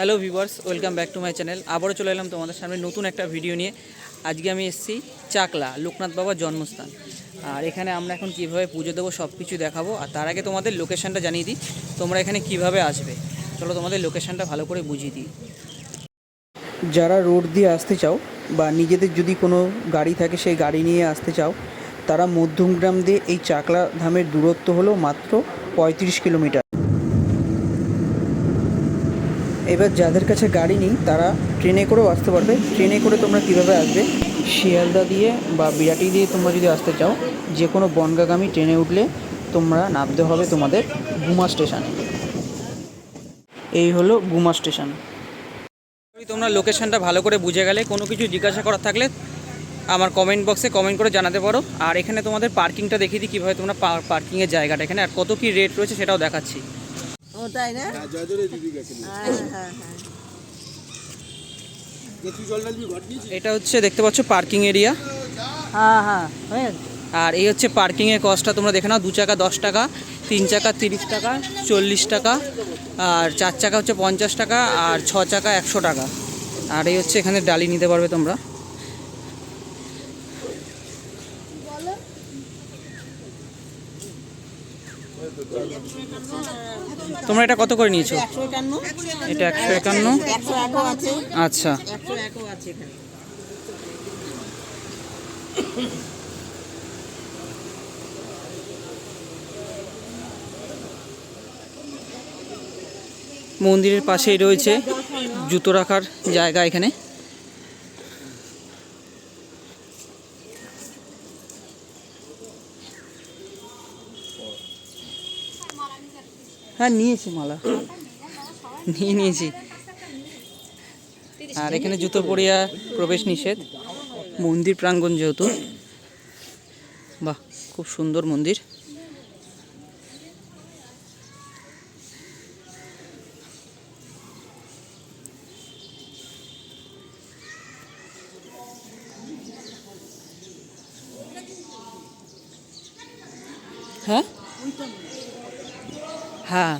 Hello viewers, welcome back to my channel. আবারও চলে এলাম তোমাদের সামনে নতুন একটা ভিডিও নিয়ে। আজকে আমি এসেছি চাকলা, লোকনাথ বাবার জন্মস্থান। আর এখানে আমরা এখন কীভাবে পুজো দেবো সব কিছু দেখাবো। আর তার আগে তোমাদের লোকেশানটা জানিয়ে দিই, তোমরা এখানে কীভাবে আসবে। চলো তোমাদের লোকেশানটা ভালো করে বুঝিয়ে দিই। যারা রোড দিয়ে আসতে চাও বা নিজেদের যদি কোনো গাড়ি থাকে, সেই গাড়ি নিয়ে আসতে চাও, তারা মধ্যমগ্রাম দিয়ে এই চাকলা ধামের দূরত্ব হলো মাত্র পঁয়ত্রিশ কিলোমিটার। এবার যাদের কাছে গাড়ি নেই, তারা ট্রেনে করেও আসতে পারবে। ট্রেনে করে তোমরা কীভাবে আসবে? শিয়ালদা দিয়ে বা বিরাটি দিয়ে তোমরা যদি আসতে চাও যে কোনো বনগাগামী ট্রেনে উঠলে তোমরা নামতে হবে তোমাদের গুমা স্টেশনে। এই হলো গুমা স্টেশন। তোমরা লোকেশনটা ভালো করে বুঝে গেলে, কোনো কিছু জিজ্ঞাসা করার থাকলে আমার কমেন্ট বক্সে কমেন্ট করে জানাতে পারো। আর এখানে তোমাদের পার্কিংটা দেখিয়ে দিই কীভাবে তোমরা পার্কিংয়ের জায়গাটা এখানে আর কত কী রেট রয়েছে সেটাও দেখাচ্ছি। ও তাই না? হ্যাঁ হ্যাঁ হ্যাঁ এটা হচ্ছে দেখতে পাচ্ছ পার্কিং এরিয়া হ্যাঁ হ্যাঁ হয়ে গেছে। আর এই হচ্ছে পার্কিংয়ের কস্টটা তোমরা দেখে নাও দু চাকা দশ টাকা তিন চাকা তিরিশ টাকা চল্লিশ টাকা আর চার চাকা হচ্ছে পঞ্চাশ টাকা আর ছ চাকা একশো টাকা। আর এই হচ্ছে এখানে ডালি নিতে পারবে তোমরা। তোমরা এটা কত করে নিয়েছো? এটা একশো একান্ন? আচ্ছা। মন্দিরের পাশেই রয়েছে জুতো রাখার জায়গা এখানে। হ্যাঁ নিয়েছি মালা। নিয়ে নিয়েছি। আর এখানে জুতো পরিয়া প্রবেশ নিষেধ। মন্দির প্রাঙ্গণ যেহেতু। বাহ, খুব সুন্দর মন্দির হ্যাঁ হ্যাঁ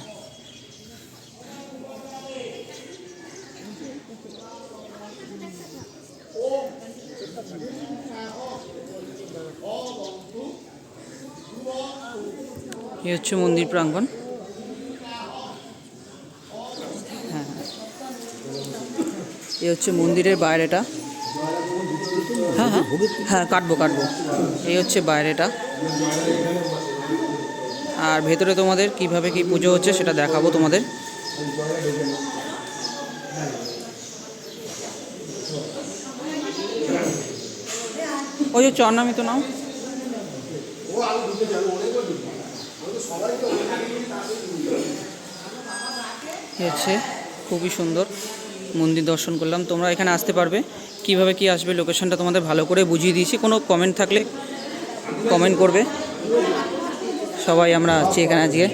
এই হচ্ছে মন্দির প্রাঙ্গণ। হ্যাঁ। এই হচ্ছে মন্দিরের বাইরেটা। হ্যাঁ হ্যাঁ। হ্যাঁ কাটবো কাটবো। এই হচ্ছে বাইরেটা। আর ভেতরে তোমাদের কীভাবে কি পুজো হচ্ছে সেটা দেখাবো তোমাদের। ওই যে চরনামি তো নাও। হচ্ছে খুবই সুন্দর মন্দির দর্শন করলাম। তোমরা এখানে আসতে পারবে। কীভাবে কি আসবে লোকেশনটা তোমাদের ভালো করে বুঝিয়ে দিয়েছি। কোনো কমেন্ট থাকলে কমেন্ট করবে। সবাই আমরা আছি এখানে আজকে।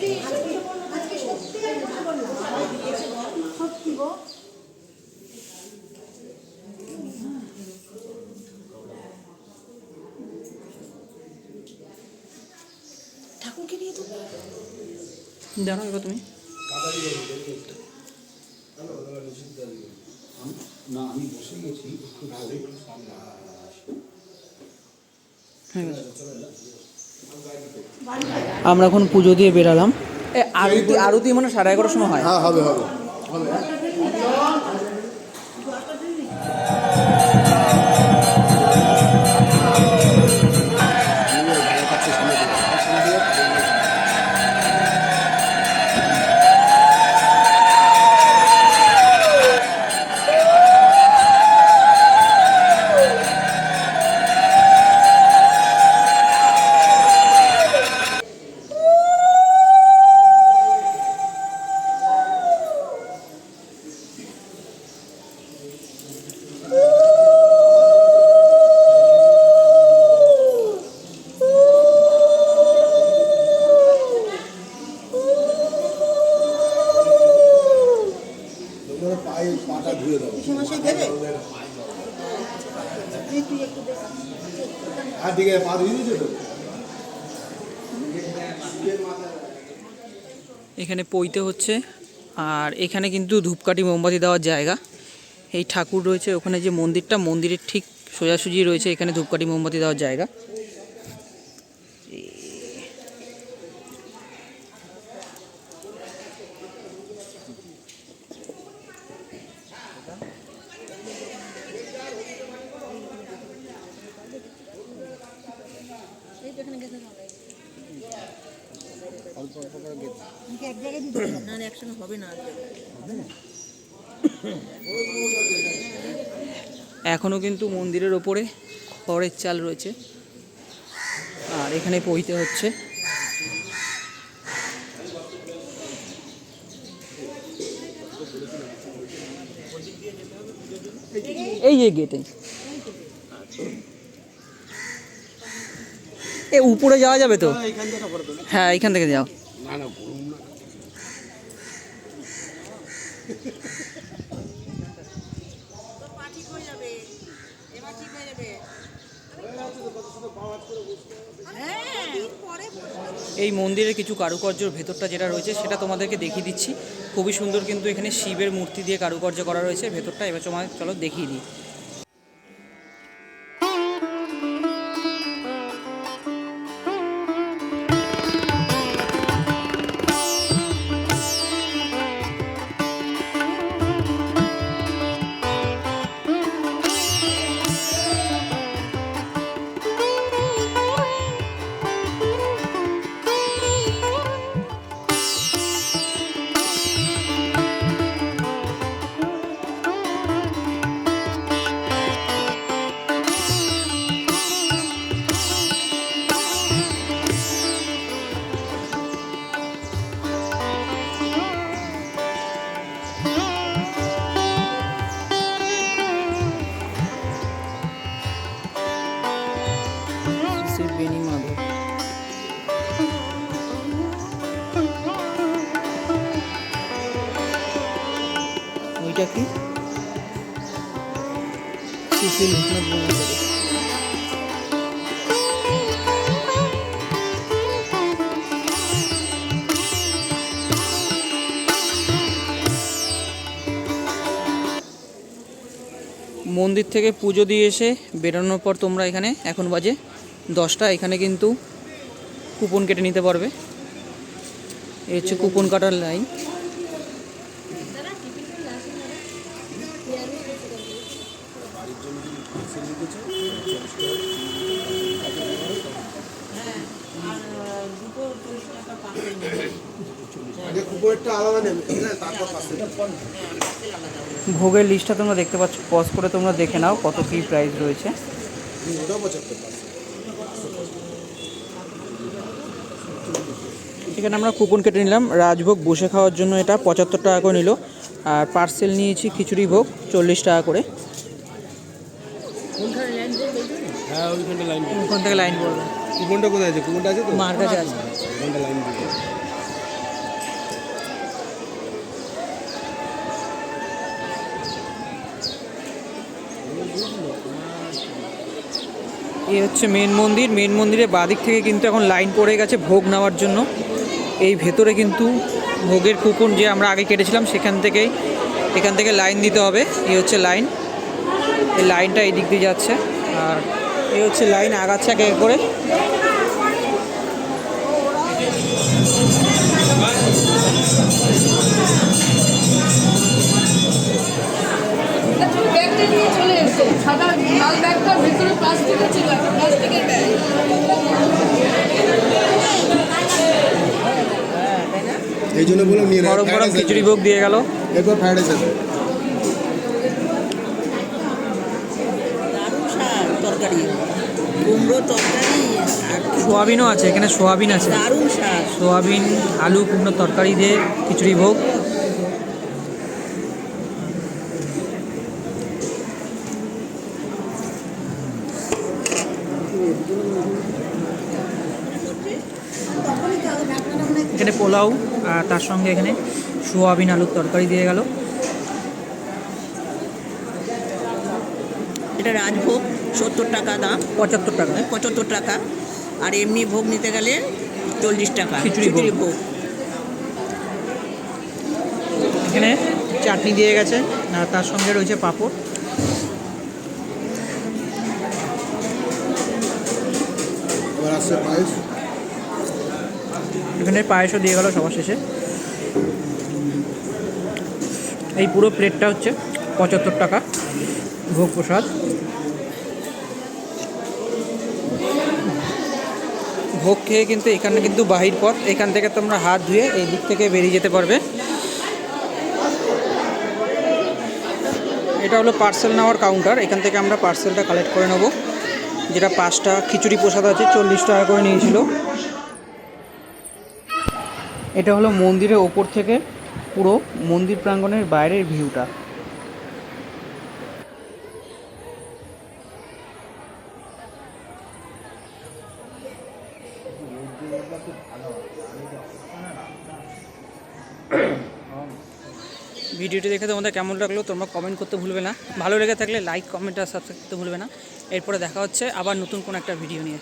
দাঁড়াও এবার তুমি। গেছে। আমরা এখন পুজো দিয়ে বেরালাম। এ আরতি আরতি মানে সাড়ে এগারোটার সময় হয়। হ্যাঁ হবে হবে। পায়ে পাটা ধুয়ে দাও। হ্যাঁ পা ধুয়ে দিয়েছ তো? এখানে পইতে হচ্ছে আর এখানে কিন্তু ধূপকাঠি মোমবাতি দেওয়ার জায়গা। এই ঠাকুর রয়েছে ওখানে যে মন্দিরটা মন্দিরের ঠিক সোজাসুজি রয়েছে এখানে ধূপকাঠি মোমবাতি দেওয়ার জায়গা। না না, একসঙ্গে হবে না এখনও কিন্তু মন্দিরের ওপরে খড়ের চাল রয়েছে। আর এখানে পইতে হচ্ছে। এই যে গেটে এ উপরে যাওয়া যাবে তো? হ্যাঁ এখান থেকে যাও। না না গরম না ঠিক হয়ে যাবে এবার ঠিক হয়ে যাবে এই মন্দিরের কিছু কারুকার্যর ভেতরটা যেটা রয়েছে, সেটা তোমাদেরকে দেখিয়ে দিচ্ছি। খুবই সুন্দর কিন্তু এখানে শিবের মূর্তি দিয়ে কারুকার্য করা রয়েছে ভেতরটা। এবার তোমার চলো দেখিয়ে দিই। শ্রী লোকনাথ ব্রহ্মচারী মন্দির থেকে পুজো দিয়ে এসে বেরোনোর পর তোমরা এখানে এখন বাজে দশটা। এখানে কিন্তু কুপন কেটে নিতে পারবে। এই হচ্ছে কুপন কাটার লাইন। ভোগের লিস্টটা তোমরা দেখতে পাচ্ছ পজ করে তোমরা দেখে নাও কত কী প্রাইস রয়েছে। এখানে আমরা কুপন কেটে নিলাম রাজভোগ বসে খাওয়ার জন্য এটা পঁচাত্তর টাকা করে নিল আর পার্সেল নিয়েছি খিচুড়ি ভোগ চল্লিশ টাকা করে। হ্যাঁ ওইখানটা লাইন ওখান থেকে লাইন পড়বে কুপনটা কোথায় আছে? কুপনটা আছে তো? মার কাছে আছে। ওখানটা লাইন দিতে এই হচ্ছে মেন মন্দির। মেন মন্দিরে বাদিক থেকে কিন্তু এখন লাইন পড়ে গেছে ভোগ নেওয়ার জন্য। এই ভেতরে কিন্তু ভোগের কুপন যে আমরা আগে কেটেছিলাম সেখান থেকেই এখান থেকে লাইন দিতে হবে। এই হচ্ছে লাইন এই লাইনটা এই দিক দিয়ে যাচ্ছে। আর এই হচ্ছে লাইন আগাচ্ছে এক এক করে চলে এসো। সাদা লাল ব্যাগটার ভেতরে প্লাস্টিকের ছিল প্লাস্টিকের ব্যাগ এই জন্য বললাম নিয়ে গরম গরম খিচুড়ি ভোগ দিয়ে গেল। এরপর ফ্রাইড রাইস আছে দারুণ শাক তরকারি কুমড়ো তরকারি সোয়াবিনও আছে এখানে সোয়াবিন আছে। দারুণ শাক সোয়াবিন আলু কুমড়ো তরকারি দিয়ে খিচুড়ি ভোগ। এখানে পোলাও আর তার সঙ্গে এখানে সোয়াবিন আলুর তরকারি দিয়ে গেল। এটা রাজভোগ। সত্তর টাকা দাম। পঁচাত্তর টাকা। পঁচাত্তর টাকা। আর এমনি ভোগ নিতে গেলে চল্লিশ টাকা। খিচুড়ি ভোগ। ভোগ। এখানে চাটনি দিয়ে গেছে আর তার সঙ্গে রয়েছে পাঁপড়। পায়েস। এখানে পায়েসও দিয়ে গেল সবার শেষে। এই পুরো প্লেটটা হচ্ছে পঁচাত্তর টাকা ভোগ প্রসাদ। ভোগ খেয়ে কিন্তু এখানে কিন্তু বাহির পথ, এখান থেকে তোমরা হাত ধুয়ে এই দিক থেকে বেরিয়ে যেতে পারবে। এটা হলো পার্সেল নেওয়ার কাউন্টার এখান থেকে আমরা পার্সেলটা কালেক্ট করে নেব। যেটা পাঁচটা খিচুড়ি প্রসাদ আছে, চল্লিশ টাকা করে নিয়েছিল। এটা হলো মন্দিরের ওপর থেকে পুরো মন্দির প্রাঙ্গণের বাইরের ভিউটা ভিডিওটি দেখে তোমাদের কেমন লাগল তোমরা কমেন্ট করতে ভুলবে না। ভালো লেগে থাকলে লাইক কমেন্ট আর সাবস্ক্রাইব করতে ভুলবে না। এরপরে দেখা হচ্ছে আবার নতুন কোনো একটা ভিডিও নিয়ে।